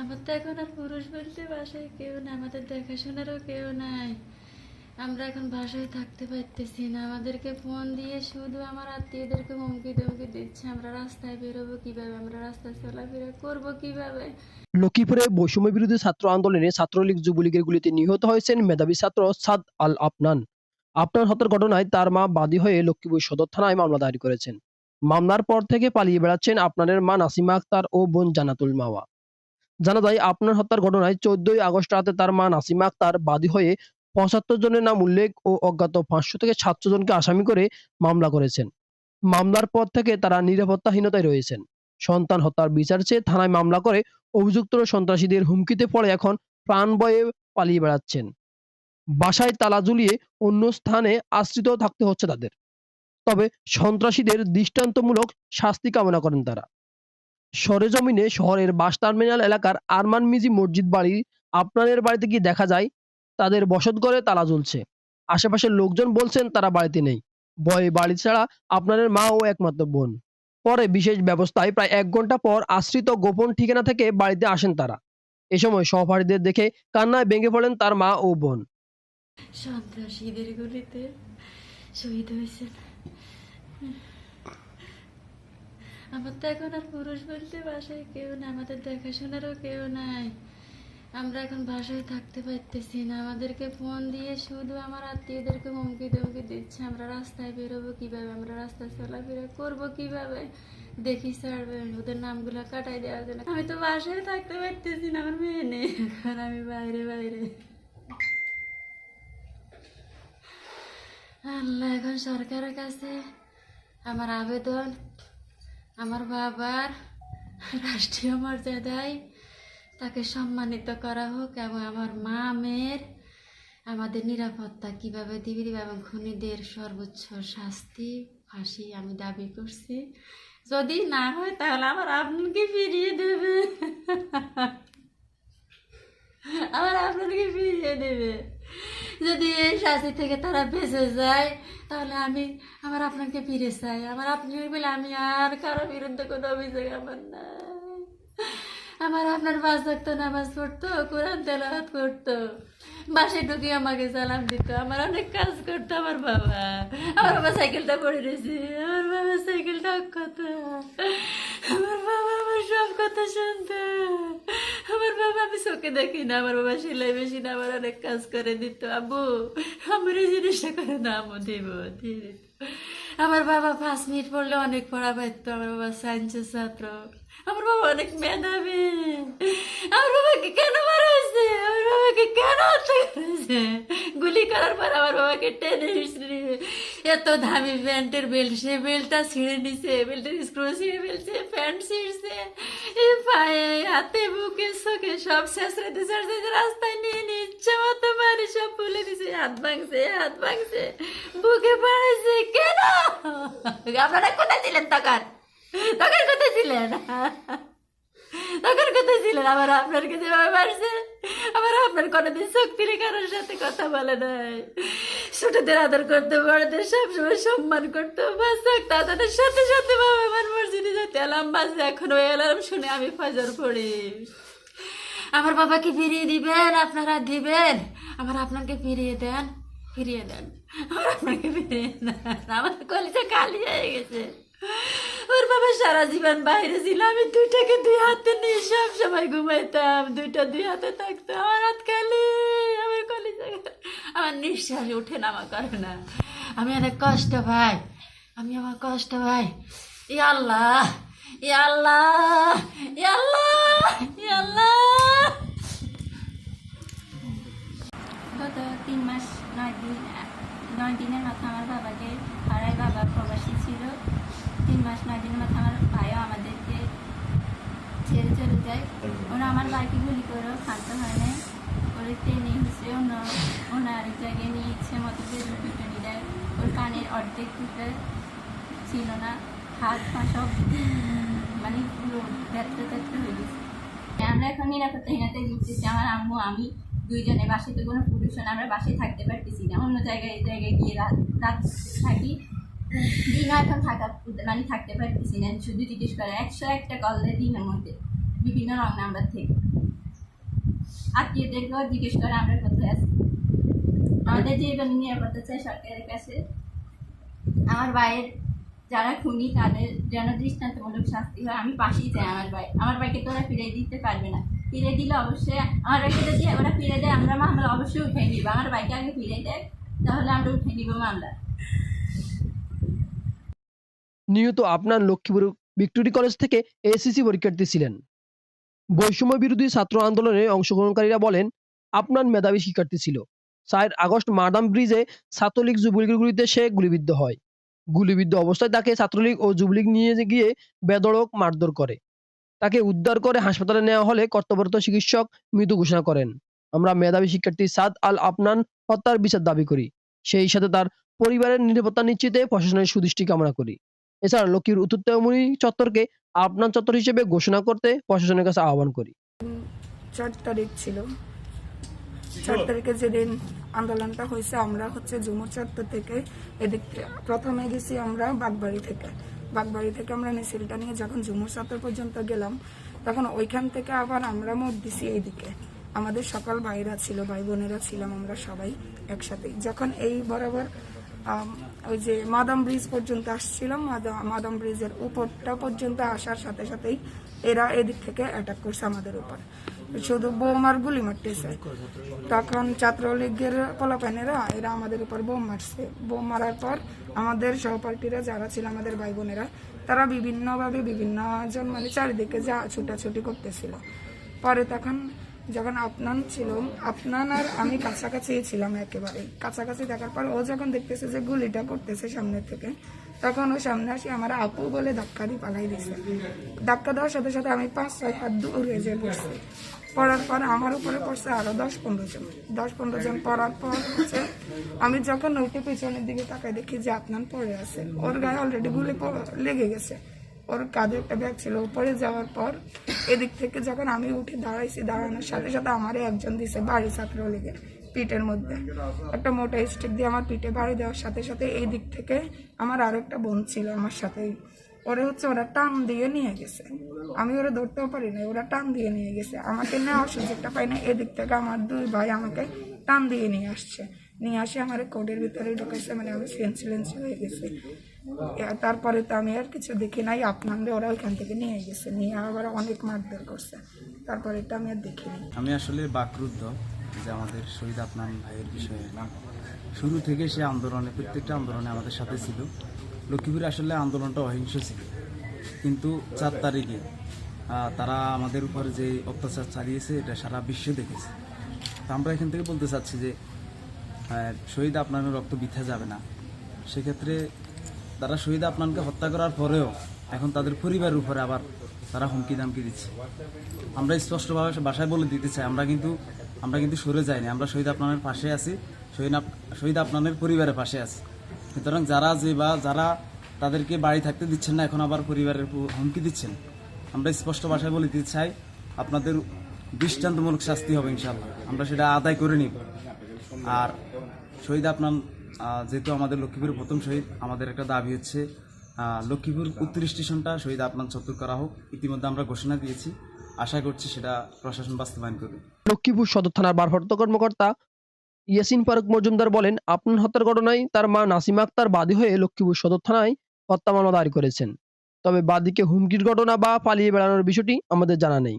আমার তো এখন আর পুরুষ বলতে বাসায় কেউ না আমাদের দেখাশোনারও কেউ নাই। আমরা এখন বাসায় থাকতে পারতেছি না। আমাদেরকে ফোন দিয়ে শুধু আমার আত্মীয়দেরকে হুমকি ধমকি দিচ্ছে, আমরা রাস্তায় বেরোবো কীভাবে? আমরা রাস্তায় চলাফেরা করব কীভাবে? লক্ষ্মীপুরে বৈষম্য বিরোধী ছাত্র আন্দোলনে ছাত্রলীগ যুবলীগের গুলিতে নিহত হয়েছেন মেধাবী ছাত্র সাদ আল আফনান। আফনান হত্যার ঘটনায় তার মা বাদী হয়ে লক্ষ্মীপুর সদর থানায় মামলা দায়ের করেছেন। মামলার পর থেকে পালিয়ে বেড়াচ্ছেন আপনারের মা নাসিমা আক্তার ও বোন জানাতুল মাওয়া। জানা যায়, আপনার হত্যার ঘটনায় চোদ্দই আগস্ট রাতে তার মা নাসিমা আক্তার বাদী হয়ে পঁচাত্তর জনের নাম উল্লেখ ও অজ্ঞাত পাঁচশো থেকে সাতশো জনকে আসামি করে মামলা করেছেন। মামলার পর থেকে তারা নিরাপত্তাহীনতায় রয়েছেন। সন্তান হত্যার বিচার চেয়ে থানায় মামলা করে অভিযুক্ত সন্ত্রাসীদের হুমকিতে পড়ে এখন প্রাণ ভয়ে পালিয়ে বেড়াচ্ছেন। বাসায় তালা ঝুলিয়ে অন্য স্থানে আশ্রিত থাকতে হচ্ছে তাদের। তবে সন্ত্রাসীদের দৃষ্টান্তমূলক শাস্তি কামনা করেন তারা। সরেজমিনে শহরের বাস টার্মিনাল এলাকার আরমান মিজি মসজিদ বাড়ি আপনাদের বাড়িতে গিয়ে দেখা যায়? তাদের বসত ঘরে তালা ঝুলছে আশেপাশের লোকজন বলছেন তারা বাড়িতে নেই। ভয়ে বাড়ি ছাড়া আপনাদের মা ও একমাত্র বোন। পরে বিশেষ ব্যবস্থায় প্রায় এক ঘণ্টা পর আশ্রিত গোপন ঠিকানা থেকে বাড়িতে আসেন তারা। এ সময় সহপাঠীদের দেখে কান্নায় ভেঙে পড়েন তার মা ও বোন। সন্ত্রাসীদের গুলিতে শহীদ হয়েছেন। আমার তো এখন আর পুরুষ বলতে বাসায় কেউ না আমাদের দেখাশোনারও কেউ নাই। আমরা এখন বাসায় থাকতে পারতেছি না। আমাদেরকে ফোন দিয়ে শুধু আমার আত্মীয়দেরকে হুমকি ধমকি দিচ্ছে। আমরা রাস্তায় বেরোবো কীভাবে? আমরা রাস্তায় চলাফেরা করব কীভাবে? দেখি ছাড়বে ওদের নামগুলো কাটাই দেওয়ার জন্য। আমি তো বাসায় থাকতে পারতেছি না, আমার মেয়ে নেই। এখন আমি বাইরে বাইরে। আল্লাহ, এখন সরকারের কাছে আমার আবেদন। আমার বাবার রাষ্ট্রীয় মর্যাদায় তাকে সম্মানিত করা হোক এবং আমার মা, মেয়ের আমাদের নিরাপত্তা কীভাবে দিবি এবং খুনিদের সর্বোচ্চ শাস্তি, ফাঁসি আমি দাবি করছি। যদি না হয় তাহলে আমার আপনাকে ফিরিয়ে দেবে। আমার আপনাকে ফিরিয়ে দেবে। যদি এই শাস্তি থেকে তারা বেঁচে যায়, তাহলে আমি আমার আপনাকে ফিরে চাই। আমার আপনি বলে আমি আর কারও বিরুদ্ধে কোনো অভিযোগ আমার নাই। আমার আপনার পাঁচ ভক্ত নামাজ পড়তো, কোরআন তেলাওয়াত করতো। বাসে ঢুকে আমাকে সালাম দিত। আমার অনেক কাজ করতো আমার বাবা। আমার বাবা সাইকেলটা পড়ে রয়েছে। আমার বাবা সাইকেলটা অক্ষত আমার বাবা আমার সব কথা শুনতো। আমার বাবা আমি চোখে দেখি না, আমার বাবা সেলাই মেশিন আমার অনেক কাজ করে দিত। আব্বু, আমার এই জিনিসটা করে না, আম্মু, দিব, দিয়ে দিত। আমার বাবা পাঁচ মিনিট পড়লে অনেক পড়া পাইতো আমার বাবা সায়েন্সের ছাত্র। আমার বাবা অনেক মেধাবী। আমার বাবাকে কেন মারা হয়েছে? আমার বাবাকে কেন হত্যা গুলি করার পর আমার বাবাকে টেনে হিসড়ে এত দামি প্যান্টের বেল্ট, সে বেল্টটা ছিঁড়ে নিছে, বেল্টের স্ক্রু ছিঁড়ে ফেলছে, প্যান্ট ছিঁড়ছে। পায়ে, হাতে, বুকে, চোখে সব শেষ ছাড়ছে রাস্তায় নিয়ে ইচ্ছে মতো মারি সব ফুলে দিছে হাত ভাঙছে হাত ভাঙছে। বুকে পাড়াইছে আপনারা কোথায় ছিলেন? তখন। তখন কোথায় ছিলেন? তখন কোথায় ছিলেন? আবার আপনারকে যেভাবে মারছে। আবার আপনার কোনোদিন শক্তির কারোর সাথে কথা বলে নাই। ছোটদের আদর করতো, বড়দের সবসময় সম্মান করতো বাস তাদের সাথে সাথে বাবা আমার মসজিদে যেতে অ্যালার্ম বাজে এখন ওই অ্যালার্ম শুনে আমি ফজর পড়ি। আমার বাবাকে ফিরিয়ে দিবেন, আপনারা দিবেন। আমার আপনাকে ফিরিয়ে দেন ফিরিয়ে দেন। আমার কলিজা খালি হয়ে গেছে। ওর বাবা সারা জীবন বাইরে ছিল, আমি দুইটাকে দুই হাতে নিয়ে সময় ঘুমাইতাম, দুইটা দুই হাতে থাকতো আমার হাত আমার কলিজা আমার নিঃশ্বাস উঠে নামা করে না আমি অনেক কষ্ট ভাই আমি আমার কষ্ট ভাই ই আল্লাহ ই আল্লাহ ই আল্লাহ ই আল্লাহ গত তিন মাস নয় দিন নয় দিনের মাথা আমার বাবাকে হারাই বাবা প্রবাসী ছিল তিন মাস নয় দিনের মাথা আমার ভাইও আমাদেরকে ছেড়ে চলে যায় ভাইকে গুলি করেও খানতে হয় না ওরে টেনে হিসেবে অন্য জায়গায় নিয়ে ইচ্ছে মতো বেরো পিটনি দেয়। ওর কানের অর্ধেক টুকরে ছিল না, হাত পা সব মানে পুরো ব্যথা ব্যথা হয়ে গেছে। আমরা এখন নিরাপত্তাহীনতায় ভুগতেছি। আমার আম্মু, আমি দুইজনে বাসায় তো কোনো পুরুষ না আমরা বাসায় থাকতে পারতেছি না। অন্য জায়গায় জায়গায় গিয়ে রাত রাত থাকি। দিনও এখন থাকা মানে থাকতে পারতেছি না। শুধু জিজ্ঞেস করে, একশো একটা কল দেয় দিনের মধ্যে। বিভিন্ন রং নাম্বার থেকে। আত্মীয়দেরকেও জিজ্ঞেস করে, আমরা কোথায় আছি? আমাদের জীবন নিরাপত্তা চাই সরকারের কাছে, আমার ভাইয়ের যারা খুনি, তাদের যেন দৃষ্টান্তমূলক শাস্তি হয়, আমি পাশেই চাই আমার ভাই। আমার ভাইকে তো ওরা ফিরে দিতে পারবে না। ফিরে দিলে অবশ্যই, আমার ভাইকে যদি ওরা ফিরে দেয়, আমরা মামলা অবশ্যই উঠে নিব। আমার ভাইকে আগে ফিরে দেয়, তাহলে আমরা উঠে নিব মামলা। নিহত আপনার লক্ষ্মীপুর ভিক্টোরি কলেজ থেকে এসএসসি পরীক্ষার্থী ছিলেন। বৈষম্য বিরোধী ছাত্র আন্দোলনে অংশগ্রহণকারীরা বলেন, আপনার মেধাবী শিক্ষার্থী ছিল। চার আগস্ট মাদাম ব্রিজে ছাত্রলীগ যুবলীগগুলিতে সে গুলিবিদ্ধ হয়। গুলিবিদ্ধ অবস্থায় তাকে ছাত্রলীগ ও যুবলীগ নিয়ে গিয়ে বেদড়ক মারধর করে। তাকে উদ্ধার করে হাসপাতালে নেওয়া হলে কর্তব্যরত চিকিৎসক মৃত ঘোষণা করেন, আমরা মেধাবী শিক্ষার্থী সাদ আল আপনান হত্যার বিচার দাবি করি। সেই সাথে তার পরিবারের নিরাপত্তা নিশ্চিতে প্রশাসনের সুদৃষ্টি কামনা করি। এছাড়া লক্ষ্মীর উত্তরমণি চত্বরকে আপনার চত্বর হিসেবে ঘোষণা করতে প্রশাসনের কাছে আহ্বান করি। চার তারিখ ছিল। চার তারিখে যেদিন আন্দোলনটা হয়েছে, আমরা হচ্ছে ঝুমুর চত্বর থেকে এদিক প্রথমে গেছি আমরা বাগবাড়ি থেকে। বাগবাড়ি থেকে আমরা মিছিলটা নিয়ে যখন ঝুমুর চত্বর পর্যন্ত গেলাম, তখন ওইখান থেকে আবার আমরা মোট দিছি এইদিকে। আমাদের সকল ভাইরা ছিল, ভাই বোনেরা ছিলাম আমরা সবাই একসাথে। যখন এই বরাবর ওই যে মাদাম ব্রিজ পর্যন্ত আসছিলাম, মাদা- মাদাম ব্রিজের উপরটা পর্যন্ত আসার সাথে সাথেই এরা এদিক থেকে অ্যাটাক করছে আমাদের উপর। শুধু বোমার গুলি মারতেছে। তখন ছাত্রলীগের পোলাপানেরা, এরা আমাদের উপর বোম মারছে। বোম মারার পর আমাদের সহপাঠীরা যারা ছিল আমাদের ভাই বোনেরা, তারা বিভিন্নভাবে বিভিন্ন জন মানে চারিদিকে যা ছুটাছুটি করতেছিল। পরে তখন যখন আপনান ছিল আপনান আর আমি কাছাকাছি ছিলাম একেবারে কাছাকাছি দেখার পর ও যখন দেখতেছে যে গুলিটা করতেছে সামনে থেকে, তখন ও সামনে আসি আমার আপু বলে ধাক্কা দিয়ে পালাই দিছে। ধাক্কা দেওয়ার সাথে সাথে আমি পাঁচ, ছয় হাত দূরে যে পড়ছি। পড়ার পর আমার উপরে পড়ছে আরও দশ, পনেরো জন। দশ, পনেরো জন পড়ার পর হচ্ছে আমি যখন উঠে পিছনের দিকে তাকাই দেখি যে আপনার পড়ে আছে। ওর গায়ে অলরেডি গুলি লেগে গেছে। ওর কাঁধে একটা ব্যাগ ছিল, উপরে যাওয়ার পর এদিক থেকে যখন আমি উঠে দাঁড়াইছি, দাঁড়ানোর সাথে সাথে আমারে একজন দিছে বাড়ি ছাত্র ছাত্রলীগের পিঠের মধ্যে। একটা মোটা স্টিক দিয়ে আমার পিঠে বাড়ি দেওয়ার সাথে সাথে এই দিক থেকে আমার আরও একটা বোন ছিল আমার সাথেই। ওরে হচ্ছে ওরা টান দিয়ে নিয়ে গেছে। আমি ওরা ধরতেও পারি না ওরা টান দিয়ে নিয়ে গেছে। আমাকে নেওয়ার সুযোগটা পাই না, এদিক থেকে আমার দুই ভাই আমাকে টান দিয়ে নিয়ে আসছে। নিয়ে আসে, আমার কোর্টের ভিতরে ঢুকাইছে মানে আমি সেন্সিলেন্স হয়ে গেছে। তারপরে তো আমি আর কিছু দেখি নাই, আপনাদের ওরা ওইখান থেকে নিয়ে গেছে, নিয়ে আবার অনেক মারধর করছে। তারপরে এটা আমি আর দেখিনি। আমি আসলে বাকরুদ্ধ, যে আমাদের শহীদ আপনার ভাইয়ের বিষয়ে। শুরু থেকে সে আন্দোলনে, প্রত্যেকটা আন্দোলনে আমাদের সাথে ছিল। লক্ষ্মীপুরে আসলে আন্দোলনটা অহিংস ছিল। কিন্তু চার তারিখে তারা আমাদের উপর যে অত্যাচার চালিয়েছে, এটা সারা বিশ্ব দেখেছে। তা আমরা এখান থেকে বলতে চাচ্ছি যে শহীদ আপনার রক্ত বৃথা যাবে না। সেক্ষেত্রে তারা শহীদ আপনানকে হত্যা করার পরেও এখন তাদের পরিবারের উপরে আবার তারা হুমকি দামকি দিচ্ছে। আমরা স্পষ্টভাবে বাসায় বলে দিতে চাই, আমরা কিন্তু আমরা কিন্তু সরে যাইনি, আমরা শহীদ আপনানের পাশে আছি, শহীদ শহীদ আপনানের পরিবারের পাশে আছি। সুতরাং যারা যে বা, যারা তাদেরকে বাড়ি থাকতে দিচ্ছেন না, এখন আবার পরিবারের হুমকি দিচ্ছেন। আমরা স্পষ্ট ভাষায় বলে দিতে চাই, আপনাদের দৃষ্টান্তমূলক শাস্তি হবে ইনশাল্লাহ আমরা সেটা আদায় করে নিব। আর শহীদ আপনার যেহেতু আমাদের লক্ষ্মীপুরের প্রথম শহীদ, আমাদের একটা দাবি হচ্ছে লক্ষ্মীপুর উত্তর স্টেশনটা শহীদ আপনার চত্বর করা হোক। ইতিমধ্যে আমরা ঘোষণা দিয়েছি। আশা করছি সেটা প্রশাসন বাস্তবায়ন করবে। লক্ষ্মীপুর সদর থানার ভারপ্রাপ্ত কর্মকর্তা ইয়াসিন ফারুক মজুমদার বলেন আপনার হত্যার ঘটনায় তার মা নাসিমা আক্তার বাদী হয়ে লক্ষ্মীপুর সদর থানায় হত্যা মামলা দায়ের করেছেন। তবে বাদীকে হুমকির ঘটনা বা পালিয়ে বেড়ানোর বিষয়টি আমাদের জানা নেই।